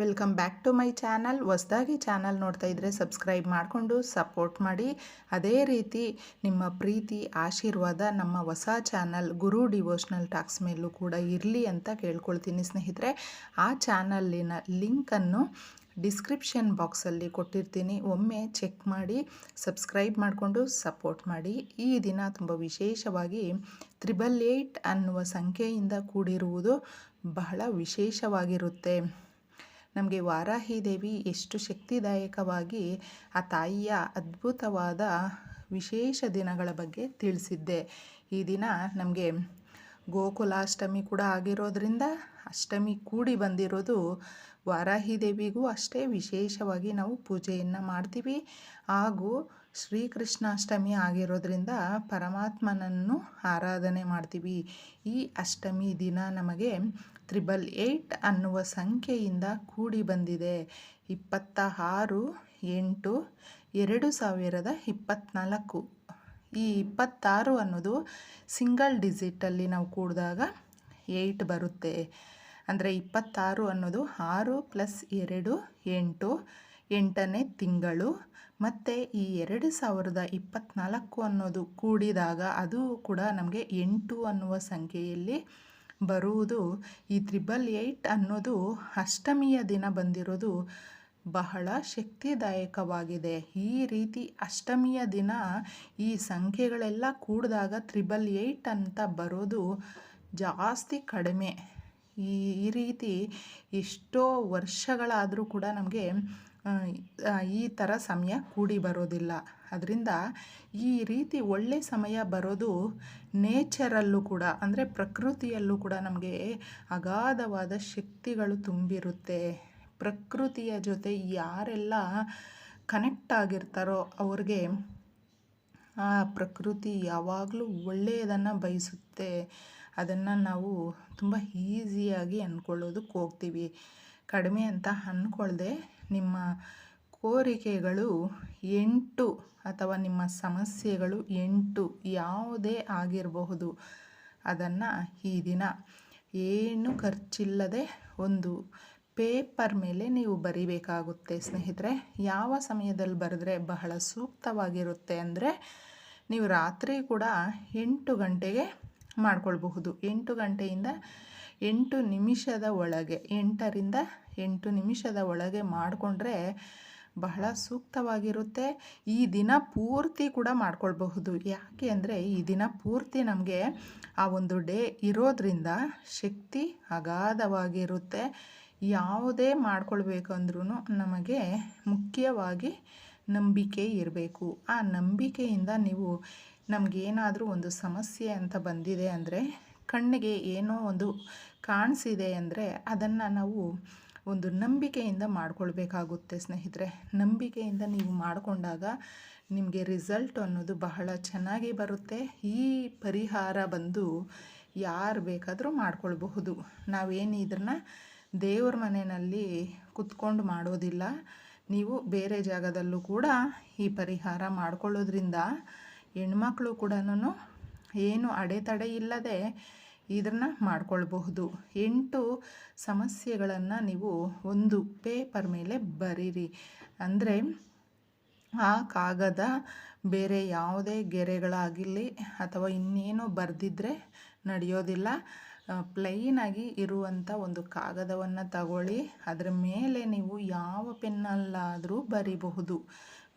Welcome back to my channel ಹೊಸ್ದಾಗಿ channel ನೋಡ್ತಾ ಇದ್ದರೆ ಸಬ್ಸ್ಕ್ರೈಬ್ ಮಾಡಿಕೊಂಡು ಸಪೋರ್ಟ್ ಮಾಡಿ. ಅದೇ ರೀತಿ ನಿಮ್ಮ ಪ್ರೀತಿ, ಆಶೀರ್ವಾದ ನಮ್ಮ ಹೊಸ ಚಾನಲ್ ಗುರು ಡಿವೋಷ್ನಲ್ ಟಾಕ್ಸ್ ಮೇಲೂ ಕೂಡ ಇರಲಿ ಅಂತ ಕೇಳ್ಕೊಳ್ತೀನಿ ಸ್ನೇಹಿತರೆ. ಆ ಚಾನಲ್ಲಿನ ಲಿಂಕನ್ನು ಡಿಸ್ಕ್ರಿಪ್ಷನ್ ಬಾಕ್ಸಲ್ಲಿ ಕೊಟ್ಟಿರ್ತೀನಿ. ಒಮ್ಮೆ ಚೆಕ್ ಮಾಡಿ ಸಬ್ಸ್ಕ್ರೈಬ್ ಮಾಡಿಕೊಂಡು ಸಪೋರ್ಟ್ ಮಾಡಿ. ಈ ದಿನ ತುಂಬ ವಿಶೇಷವಾಗಿ ತ್ರಿಬಲ್ ಏಯ್ಟ್ ಅನ್ನುವ ಸಂಖ್ಯೆಯಿಂದ ಕೂಡಿರುವುದು ಬಹಳ ವಿಶೇಷವಾಗಿರುತ್ತೆ. ನಮಗೆ ವಾರಾಹಿ ದೇವಿ ಎಷ್ಟು ಶಕ್ತಿದಾಯಕವಾಗಿ ಆ ತಾಯಿಯ ಅದ್ಭುತವಾದ ವಿಶೇಷ ದಿನಗಳ ಬಗ್ಗೆ ತಿಳಿಸಿದ್ದೆ. ಈ ದಿನ ನಮಗೆ ಗೋಕುಲಾಷ್ಟಮಿ ಕೂಡ ಆಗಿರೋದ್ರಿಂದ ಅಷ್ಟಮಿ ಕೂಡಿ ಬಂದಿರೋದು ವಾರಾಹಿ ದೇವಿಗೂ ಅಷ್ಟೇ ವಿಶೇಷವಾಗಿ ನಾವು ಪೂಜೆಯನ್ನು ಮಾಡ್ತೀವಿ. ಹಾಗೂ ಶ್ರೀಕೃಷ್ಣಾಷ್ಟಮಿ ಆಗಿರೋದ್ರಿಂದ ಪರಮಾತ್ಮನನ್ನು ಆರಾಧನೆ ಮಾಡ್ತೀವಿ. ಈ ಅಷ್ಟಮಿ ದಿನ ನಮಗೆ ತ್ರಿಬಲ್ ಏಯ್ಟ್ ಅನ್ನುವ ಸಂಖ್ಯೆಯಿಂದ ಕೂಡಿ ಬಂದಿದೆ. ಇಪ್ಪತ್ತ ಆರು ಎಂಟು ಎರಡು ಸಾವಿರದ ಇಪ್ಪತ್ತ್ನಾಲ್ಕು ಈ ಇಪ್ಪತ್ತಾರು ಅನ್ನೋದು ಸಿಂಗಲ್ ಡಿಜಿಟಲ್ಲಿ ನಾವು ಕೂಡಿದಾಗ ಏಯ್ಟ್ ಬರುತ್ತೆ. ಅಂದರೆ ಇಪ್ಪತ್ತಾರು ಅನ್ನೋದು ಆರು ಪ್ಲಸ್ ಎರಡು ಎಂಟು ಎಂಟನೇ ತಿಂಗಳು. ಮತ್ತು ಈ ಎರಡು ಸಾವಿರದ ಇಪ್ಪತ್ತ್ನಾಲ್ಕು ಅನ್ನೋದು ಕೂಡಿದಾಗ ಅದು ಕೂಡ ನಮಗೆ ಎಂಟು ಅನ್ನುವ ಸಂಖ್ಯೆಯಲ್ಲಿ ಬರುವುದು. ಈ ತ್ರಿಬಲ್ ಏಯ್ಟ್ ಅನ್ನೋದು ಅಷ್ಟಮಿಯ ದಿನ ಬಂದಿರೋದು ಬಹಳ ಶಕ್ತಿದಾಯಕವಾಗಿದೆ. ಈ ರೀತಿ ಅಷ್ಟಮಿಯ ದಿನ ಈ ಸಂಖ್ಯೆಗಳೆಲ್ಲ ಕೂಡಿದಾಗ ತ್ರಿಬಲ್ ಏಯ್ಟ್ ಅಂತ ಬರೋದು ಜಾಸ್ತಿ ಕಡಿಮೆ. ಈ ಈ ರೀತಿ ಎಷ್ಟೋ ವರ್ಷಗಳಾದರೂ ಕೂಡ ನಮಗೆ ಈ ಥರ ಸಮಯ ಕೂಡಿ ಬರೋದಿಲ್ಲ. ಅದರಿಂದ ಈ ರೀತಿ ಒಳ್ಳೆ ಸಮಯ ಬರೋದು ನೇಚರಲ್ಲೂ ಕೂಡ, ಅಂದರೆ ಪ್ರಕೃತಿಯಲ್ಲೂ ಕೂಡ ನಮಗೆ ಅಗಾಧವಾದ ಶಕ್ತಿಗಳು ತುಂಬಿರುತ್ತೆ. ಪ್ರಕೃತಿಯ ಜೊತೆ ಯಾರೆಲ್ಲ ಕನೆಕ್ಟ್ ಆಗಿರ್ತಾರೋ ಅವ್ರಿಗೆ ಆ ಪ್ರಕೃತಿ ಯಾವಾಗಲೂ ಒಳ್ಳೆಯದನ್ನು ಬಯಸುತ್ತೆ. ಅದನ್ನು ನಾವು ತುಂಬ ಈಸಿಯಾಗಿ ಅಂದ್ಕೊಳ್ಳೋದಕ್ಕೆ ಹೋಗ್ತೀವಿ. ಕಡಿಮೆ ಅಂತ ಅಂದ್ಕೊಳ್ದೆ ನಿಮ್ಮ ಕೋರಿಕೆಗಳು ಎಂಟು ಅಥವಾ ನಿಮ್ಮ ಸಮಸ್ಯೆಗಳು ಎಂಟು ಯಾವುದೇ ಆಗಿರಬಹುದು. ಅದನ್ನು ಈ ದಿನ ಏನು ಖರ್ಚಿಲ್ಲದೆ ಒಂದು ಪೇಪರ್ ಮೇಲೆ ನೀವು ಬರಿಬೇಕಾಗುತ್ತೆ. ಸ್ನೇಹಿತರೆ, ಯಾವ ಸಮಯದಲ್ಲಿ ಬರೆದ್ರೆ ಬಹಳ ಸೂಕ್ತವಾಗಿರುತ್ತೆ ಅಂದರೆ ನೀವು ರಾತ್ರಿ ಕೂಡ ಎಂಟು ಗಂಟೆಗೆ ಮಾಡ್ಕೊಳ್ಬಹುದು. ಎಂಟು ಗಂಟೆಯಿಂದ ಎಂಟು ನಿಮಿಷದ ಒಳಗೆ, ಎಂಟರಿಂದ ಎಂಟು ನಿಮಿಷದ ಒಳಗೆ ಮಾಡಿಕೊಂಡ್ರೆ ಬಹಳ ಸೂಕ್ತವಾಗಿರುತ್ತೆ. ಈ ದಿನ ಪೂರ್ತಿ ಕೂಡ ಮಾಡ್ಕೊಳ್ಬಹುದು. ಯಾಕೆ ಅಂದರೆ ಈ ದಿನ ಪೂರ್ತಿ ನಮಗೆ ಆ ಒಂದು ಡೇ ಇರೋದ್ರಿಂದ ಶಕ್ತಿ ಅಗಾಧವಾಗಿರುತ್ತೆ. ಯಾವುದೇ ಮಾಡ್ಕೊಳ್ಬೇಕಂದ್ರೂ ನಮಗೆ ಮುಖ್ಯವಾಗಿ ನಂಬಿಕೆ ಇರಬೇಕು. ಆ ನಂಬಿಕೆಯಿಂದ ನೀವು ನಮಗೇನಾದರೂ ಒಂದು ಸಮಸ್ಯೆ ಅಂತ ಬಂದಿದೆ ಅಂದರೆ ಕಣ್ಣಿಗೆ ಏನೋ ಒಂದು ಕಾಣಿಸಿದೆ ಅಂದರೆ ಅದನ್ನು ನಾವು ಒಂದು ನಂಬಿಕೆಯಿಂದ ಮಾಡಿಕೊಳ್ಬೇಕಾಗುತ್ತೆ ಸ್ನೇಹಿತರೆ. ನಂಬಿಕೆಯಿಂದ ನೀವು ಮಾಡಿಕೊಂಡಾಗ ನಿಮಗೆ ರಿಸಲ್ಟ್ ಅನ್ನೋದು ಬಹಳ ಚೆನ್ನಾಗಿ ಬರುತ್ತೆ. ಈ ಪರಿಹಾರ ಬಂದು ಯಾರು ಬೇಕಾದರೂ ಮಾಡ್ಕೊಳ್ಬಹುದು. ನಾವೇನು ಇದನ್ನು ದೇವ್ರ ಮನೆಯಲ್ಲಿ ಕುತ್ಕೊಂಡು ಮಾಡೋದಿಲ್ಲ. ನೀವು ಬೇರೆ ಜಾಗದಲ್ಲೂ ಕೂಡ ಈ ಪರಿಹಾರ ಮಾಡ್ಕೊಳ್ಳೋದ್ರಿಂದ ಹೆಣ್ಮಕ್ಳು ಕೂಡ ಏನು ಅಡೆತಡೆ ಇಲ್ಲದೆ ಇದನ್ನು ಮಾಡ್ಕೊಳ್ಬಹುದು. ಎಂಟು ಸಮಸ್ಯೆಗಳನ್ನು ನೀವು ಒಂದು ಪೇಪರ್ ಮೇಲೆ ಬರೀರಿ. ಅಂದರೆ ಆ ಕಾಗದ ಬೇರೆ ಯಾವುದೇ ಗೆರೆಗಳಾಗಿರಲಿ ಅಥವಾ ಇನ್ನೇನೋ ಬರೆದಿದ್ರೆ ನಡೆಯೋದಿಲ್ಲ. ಪ್ಲೈನಾಗಿ ಇರುವಂಥ ಒಂದು ಕಾಗದವನ್ನು ತಗೊಳ್ಳಿ. ಅದರ ಮೇಲೆ ನೀವು ಯಾವ ಪೆನ್ನಲ್ಲಾದರೂ ಬರಿಬಹುದು.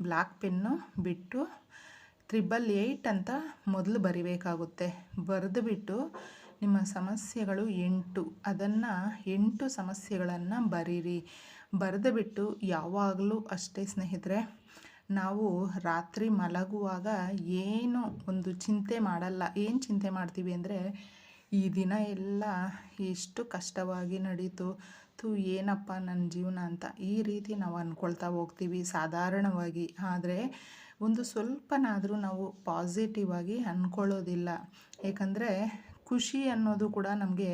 ಬ್ಲ್ಯಾಕ್ ಪೆನ್ನು ಬಿಟ್ಟು ತ್ರಿಬಲ್ ಏಯ್ಟ್ ಅಂತ ಮೊದಲು ಬರಿಬೇಕಾಗುತ್ತೆ. ಬರೆದುಬಿಟ್ಟು ನಿಮ್ಮ ಸಮಸ್ಯೆಗಳು ಎಂಟು. ಅದನ್ನು ಎಂಟು ಸಮಸ್ಯೆಗಳನ್ನು ಬರೀರಿ. ಬರೆದುಬಿಟ್ಟು ಯಾವಾಗಲೂ ಅಷ್ಟೇ ಸ್ನೇಹಿತರೆ, ನಾವು ರಾತ್ರಿ ಮಲಗುವಾಗ ಏನು ಒಂದು ಚಿಂತೆ ಮಾಡಲ್ಲ. ಏನು ಚಿಂತೆ ಮಾಡ್ತೀವಿ ಅಂದರೆ, ಈ ದಿನ ಎಲ್ಲ ಎಷ್ಟು ಕಷ್ಟವಾಗಿ ನಡೀತು ತು ಏನಪ್ಪ ನನ್ನ ಜೀವನ ಅಂತ ಈ ರೀತಿ ನಾವು ಅಂದ್ಕೊಳ್ತಾ ಹೋಗ್ತೀವಿ ಸಾಧಾರಣವಾಗಿ. ಆದರೆ ಒಂದು ಸ್ವಲ್ಪನಾದರೂ ನಾವು ಪಾಸಿಟಿವ್ ಆಗಿ ಅಂದ್ಕೊಳ್ಳೋದಿಲ್ಲ ಏಕೆಂದರೆ ಖುಷಿ ಅನ್ನೋದು ಕೂಡ ನಮಗೆ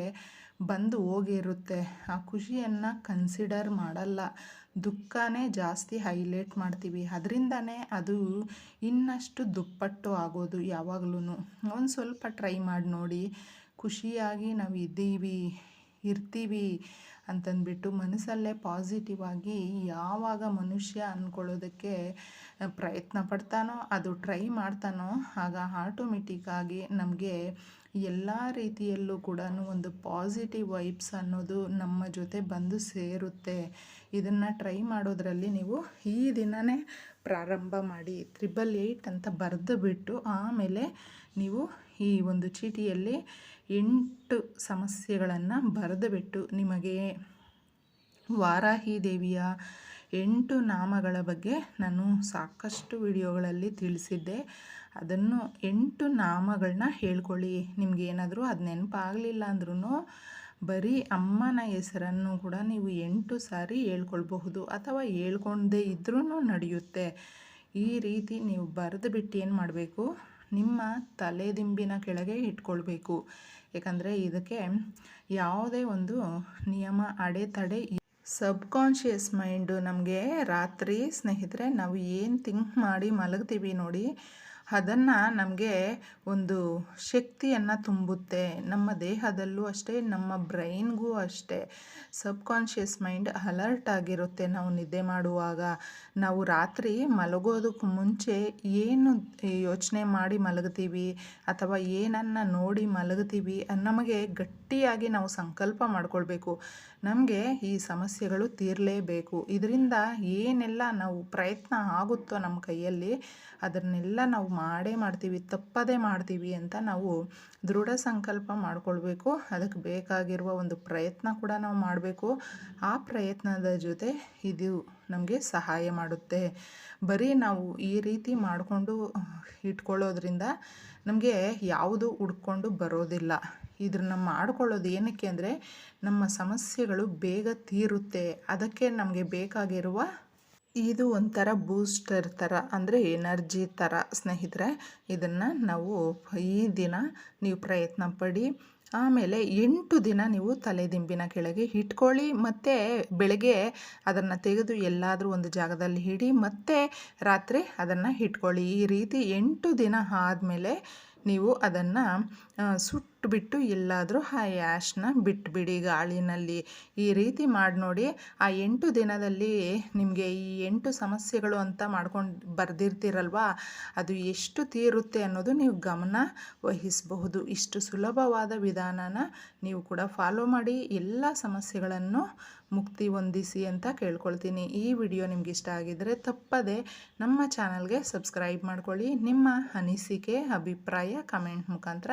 ಬಂದು ಹೋಗಿರುತ್ತೆ. ಆ ಖುಷಿಯನ್ನು ಕನ್ಸಿಡರ್ ಮಾಡಲ್ಲ. ದುಃಖನೇ ಜಾಸ್ತಿ ಹೈಲೈಟ್ ಮಾಡ್ತೀವಿ. ಅದರಿಂದನೇ ಅದು ಇನ್ನಷ್ಟು ದುಪ್ಪಟ್ಟು ಆಗೋದು ಯಾವಾಗಲೂ ಒಂದು ಸ್ವಲ್ಪ ಟ್ರೈ ಮಾಡಿ ನೋಡಿ. ಖುಷಿಯಾಗಿ ನಾವು ಇದ್ದೀವಿ, ಇರ್ತೀವಿ ಅಂತಂದ್ಬಿಟ್ಟು ಮನಸ್ಸಲ್ಲೇ ಪಾಸಿಟಿವ್ ಆಗಿ ಯಾವಾಗ ಮನುಷ್ಯ ಅಂದ್ಕೊಳ್ಳೋದಕ್ಕೆ ಪ್ರಯತ್ನ ಪಡ್ತಾನೋ, ಅದು ಟ್ರೈ ಮಾಡ್ತಾನೋ, ಆಗ ಆಟೋಮೆಟಿಕ್ಕಾಗಿ ನಮಗೆ ಎಲ್ಲ ರೀತಿಯಲ್ಲೂ ಕೂಡ ಒಂದು ಪಾಸಿಟಿವ್ ವೈಬ್ಸ್ ಅನ್ನೋದು ನಮ್ಮ ಜೊತೆ ಬಂದು ಸೇರುತ್ತೆ. ಇದನ್ನು ಟ್ರೈ ಮಾಡೋದ್ರಲ್ಲಿ ನೀವು ಈ ದಿನವೇ ಪ್ರಾರಂಭ ಮಾಡಿ ತ್ರಿಬಲ್ ಏಯ್ಟ್ ಅಂತ ಬರೆದು ಬಿಟ್ಟು ಆಮೇಲೆ ನೀವು ಈ ಒಂದು ಚೀಟಿಯಲ್ಲಿ ಎಂಟು ಸಮಸ್ಯೆಗಳನ್ನು ಬರೆದು ಬಿಟ್ಟು ನಿಮಗೆ ವಾರಾಹಿ ದೇವಿಯ ಎಂಟು ನಾಮಗಳ ಬಗ್ಗೆ ನಾನು ಸಾಕಷ್ಟು ವಿಡಿಯೋಗಳಲ್ಲಿ ತಿಳಿಸಿದ್ದೆ. ಅದನ್ನು ಎಂಟು ನಾಮಗಳನ್ನ ಹೇಳ್ಕೊಳ್ಳಿ. ನಿಮಗೇನಾದರೂ ಅದು ನೆನಪಾಗಲಿಲ್ಲ ಅಂದ್ರೂ ಬರೀ ಅಮ್ಮನ ಹೆಸರನ್ನು ಕೂಡ ನೀವು ಎಂಟು ಸಾರಿ ಹೇಳ್ಕೊಳ್ಬಹುದು ಅಥವಾ ಹೇಳ್ಕೊಂಡೇ ಇದ್ರೂ ನಡೆಯುತ್ತೆ. ಈ ರೀತಿ ನೀವು ಬರೆದು ಬಿಟ್ಟು ಏನು ಮಾಡಬೇಕು ನಿಮ್ಮ ತಲೆದಿಂಬಿನ ಕೆಳಗೆ ಇಟ್ಕೊಳ್ಬೇಕು. ಯಾಕಂದರೆ ಇದಕ್ಕೆ ಯಾವುದೇ ಒಂದು ನಿಯಮ, ಅಡೆತಡೆ ಸಬ್ಕಾನ್ಷಿಯಸ್ ಮೈಂಡು ನಮಗೆ ರಾತ್ರಿ ಸ್ನೇಹಿತರೆ, ನಾವು ಏನು ಥಿಂಕ್ ಮಾಡಿ ಮಲಗ್ತೀವಿ ನೋಡಿ ಅದನ್ನು ನಮಗೆ ಒಂದು ಶಕ್ತಿಯನ್ನು ತುಂಬುತ್ತೆ. ನಮ್ಮ ದೇಹದಲ್ಲೂ ಅಷ್ಟೇ, ನಮ್ಮ ಬ್ರೈನ್ಗೂ ಅಷ್ಟೇ. ಸಬ್ಕಾನ್ಷಿಯಸ್ ಮೈಂಡ್ ಅಲರ್ಟ್ ಆಗಿರುತ್ತೆ ನಾವು ನಿದ್ದೆ ಮಾಡುವಾಗ. ನಾವು ರಾತ್ರಿ ಮಲಗೋದಕ್ಕೆ ಮುಂಚೆ ಏನು ಯೋಚನೆ ಮಾಡಿ ಮಲಗ್ತೀವಿ ಅಥವಾ ಏನನ್ನು ನೋಡಿ ಮಲಗ್ತೀವಿ ನಮಗೆ ಗಟ್ಟಿಯಾಗಿ ನಾವು ಸಂಕಲ್ಪ ಮಾಡಿಕೊಳ್ಬೇಕು. ನಮಗೆ ಈ ಸಮಸ್ಯೆಗಳು ತೀರಲೇಬೇಕು. ಇದರಿಂದ ಏನೆಲ್ಲ ನಾವು ಪ್ರಯತ್ನ ಆಗುತ್ತೋ ನಮ್ಮ ಕೈಯಲ್ಲಿ, ಅದನ್ನೆಲ್ಲ ನಾವು ಮಾಡೇ ಮಾಡ್ತೀವಿ, ತಪ್ಪದೇ ಮಾಡ್ತೀವಿ ಅಂತ ನಾವು ದೃಢ ಸಂಕಲ್ಪ ಮಾಡಿಕೊಳ್ಬೇಕು. ಅದಕ್ಕೆ ಬೇಕಾಗಿರುವ ಒಂದು ಪ್ರಯತ್ನ ಕೂಡ ನಾವು ಮಾಡಬೇಕು. ಆ ಪ್ರಯತ್ನದ ಜೊತೆ ಇದು. ನಮಗೆ ಸಹಾಯ ಮಾಡುತ್ತೆ. ಬರೀ ನಾವು ಈ ರೀತಿ ಮಾಡಿಕೊಂಡು ಇಟ್ಕೊಳ್ಳೋದ್ರಿಂದ ನಮಗೆ ಯಾವುದು ಹುಡ್ಕೊಂಡು ಬರೋದಿಲ್ಲ. ಇದನ್ನ ಮಾಡ್ಕೊಳ್ಳೋದು ಏನಕ್ಕೆ ಅಂದರೆ, ನಮ್ಮ ಸಮಸ್ಯೆಗಳು ಬೇಗ ತೀರುತ್ತೆ. ಅದಕ್ಕೆ ನಮಗೆ ಬೇಕಾಗಿರುವ ಇದು ಒಂಥರ ಬೂಸ್ಟರ್ ಥರ, ಅಂದರೆ ಎನರ್ಜಿ ಥರ. ಸ್ನೇಹಿತರೆ, ಇದನ್ನು ನಾವು ಈ ದಿನ ನೀವು ಪ್ರಯತ್ನ ಪಡಿ. ಆಮೇಲೆ ಎಂಟು ದಿನ ನೀವು ತಲೆದಿಂಬಿನ ಕೆಳಗೆ ಇಟ್ಕೊಳ್ಳಿ, ಮತ್ತು ಬೆಳಗ್ಗೆ ಅದನ್ನು ತೆಗೆದು ಎಲ್ಲಾದರೂ ಒಂದು ಜಾಗದಲ್ಲಿ ಹಿಡಿ ಮತ್ತು ರಾತ್ರಿ ಅದನ್ನು ಇಟ್ಕೊಳ್ಳಿ. ಈ ರೀತಿ ಎಂಟು ದಿನ ಆದಮೇಲೆ ನೀವು ಅದನ್ನು ಸುಟ್ಟುಬಿಟ್ಟು ಎಲ್ಲಾದರೂ ಆ ಆ್ಯಶ್ನ ಬಿಟ್ಬಿಡಿ. ಗಾಳಿನಲ್ಲಿ ಈ ರೀತಿ ಮಾಡಿ ನೋಡಿ, ಆ ಎಂಟು ದಿನದಲ್ಲಿ ನಿಮಗೆ ಈ ಎಂಟು ಸಮಸ್ಯೆಗಳು ಅಂತ ಮಾಡ್ಕೊಂಡು ಬರೆದಿರ್ತೀರಲ್ವ? ಅದು ಎಷ್ಟು ತೀರುತ್ತೆ ಅನ್ನೋದು ನೀವು ಗಮನ ವಹಿಸಬಹುದು. ಇಷ್ಟು ಸುಲಭವಾದ ವಿಧಾನನ ನೀವು ಕೂಡ ಫಾಲೋ ಮಾಡಿ, ಎಲ್ಲ ಸಮಸ್ಯೆಗಳನ್ನು ಮುಕ್ತಿ ಹೊಂದಿಸಿ ಅಂತ ಕೇಳ್ಕೊಳ್ತೀನಿ. ಈ ವಿಡಿಯೋ ನಿಮ್ಗೆ ಇಷ್ಟ ಆಗಿದ್ದರೆ ತಪ್ಪದೆ ನಮ್ಮ ಚಾನಲ್ಗೆ ಸಬ್ಸ್ಕ್ರೈಬ್ ಮಾಡ್ಕೊಳ್ಳಿ. ನಿಮ್ಮ ಅನಿಸಿಕೆ, ಅಭಿಪ್ರಾಯ ಕಮೆಂಟ್ ಮುಖಾಂತರ